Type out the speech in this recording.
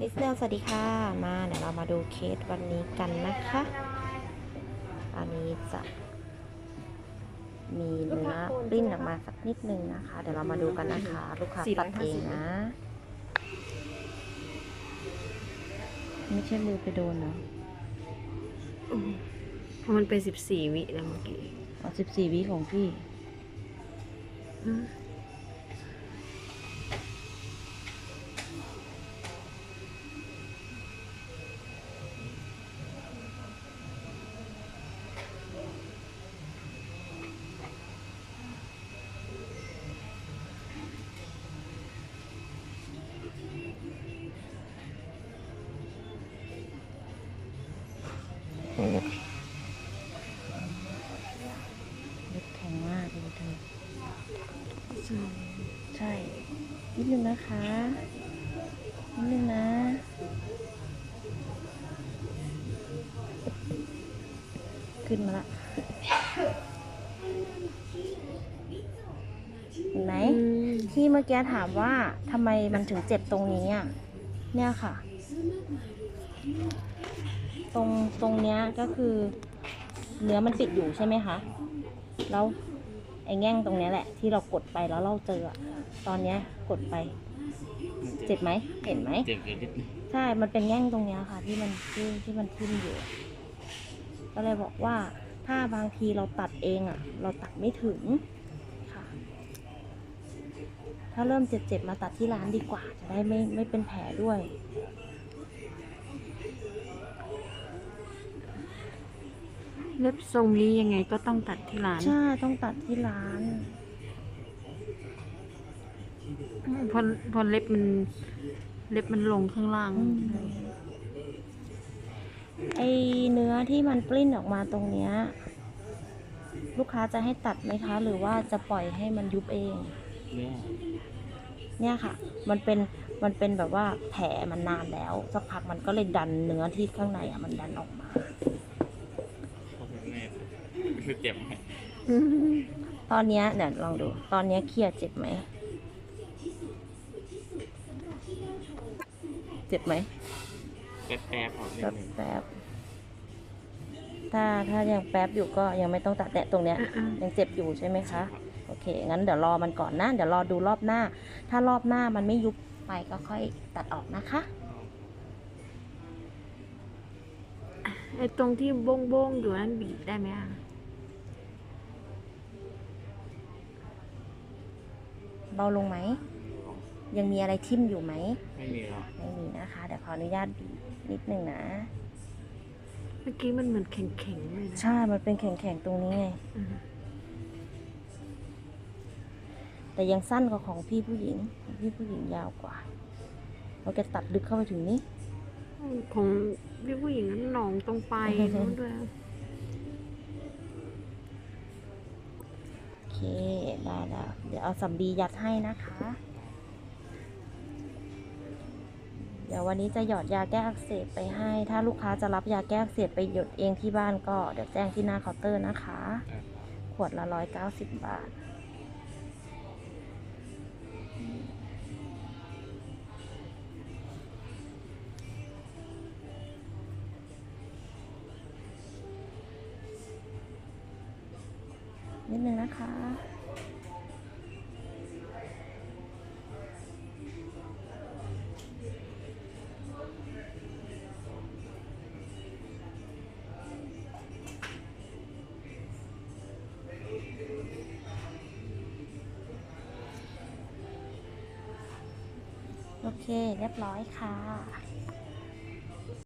ลิสเนลสวัสดีค่ะ มาเดี๋ยวเรามาดูเคสวันนี้กันนะคะ อันนี้จะมีเนื้อปริ้นออกมาสักนิดนึงนะคะ เดี๋ยวเรามาดูกันนะคะ ลูกค้าตัดเองนะ ไม่ใช่มือไปโดนเนาะเพราะมันเป็นสิบสี่วิแล้วเมื่อกี้เอาสิบสี่วิของพี่ เล็บแข็งมากเลยเธอใช่ใช่นิดนึงนะคะนิดนึงนะขึ้นมาละเห็นไหมที่เมื่อกี้ถามว่าทำไมมันถึงเจ็บตรงนี้อะเนี่ยค่ะ ตรงตรงเนี้ยก็คือ เนื้อมันติดอยู่ใช่ไหมคะ แล้วไอ้แง่งตรงเนี้ยแหละ ที่เรากดไปแล้วเราเจออะตอนเนี้ยกดไป เจ็บไหมเห็นไหม เจ็บอยู่นิดนึงใช่ มันเป็นแง่งตรงเนี้ยค่ะ ที่มันที่ที่มันทิ่มอยู่ ก็เลยบอกว่าถ้าบางทีเราตัดเองอะเราตัดไม่ถึงค่ะ ถ้าเริ่มเจ็บๆมาตัดที่ร้านดีกว่า จะได้ไม่ไม่เป็นแผลด้วย เล็บทรงนี้ยังไงก็ต้องตัดที่ร้าน ใช่ต้องตัดที่ร้านอืมเพอพอเล็บมันเล็บมันลงข้างล่างอืมไอเนื้อที่มันปลิ้นออกมาตรงเนี้ย ลูกค้าจะให้ตัดไหมคะ หรือว่าจะปล่อยให้มันยุบเองเนี่ยเนี่ยค่ะ มันเป็นมันเป็นแบบว่าแผลมันนานแล้ว สักพักมันก็เลยดันเนื้อที่ข้างในอะมันดันออกมาเขาเป็นแม่ คือเจ็บไหมตอนเนี้ยเดี๋ยวลองดู ตอนเนี้ยเครียดเจ็บไหม เจ็บไหมแป๊บแป๊บๆออกนิดแป๊บนึงแป๊บถ้าถ้ายังแป๊บอยู่ก็ยังไม่ต้องตัดแตะตรงเนี้ยอะยังเจ็บอยู่ใช่ไหมคะ โอเค งั้นเดี๋ยวรอมันก่อนนะ เดี๋ยวรอดูรอบหน้า ถ้ารอบหน้ามันไม่ยุบไปก็ค่อยตัดออกนะคะ ไอ้ตรงที่โบ้งโบ้งๆอยู่นั้นบีบได้ไหมอะ เบาลงไหม ยังมีอะไรทิ่มอยู่ไหม ไม่มีหรอกไม่มีนะคะ เดี๋ยวขออนุญาตบีบนิดนึงนะ เมื่อกี้มันเหมือนแข็งๆเลยนะใช่ มันเป็นแข็งๆตรงนี้ไง อืมแต่ยังสั้นกว่าของพี่ผู้หญิงของพี่ผู้หญิงยาวกว่า เราจะตัดลึกเข้าไปถึงนี้ ของพี่ผู้หญิงนั้นหนองตรงปลายนู้นด้วย โอ เค ได้แล้ว เดี๋ยวเอาสำลียัดให้นะคะ เดี๋ยววันนี้จะหยอดยาแก้อักเสบไปให้ ถ้าลูกค้าจะรับยาแก้อักเสบไปหยดเองที่บ้านก็เดี๋ยวแจ้งที่หน้าเคาน์เตอร์นะคะอะขวดละร้อยเก้าสิบบาท นิดนึงนะคะ โอเค เรียบร้อยค่ะ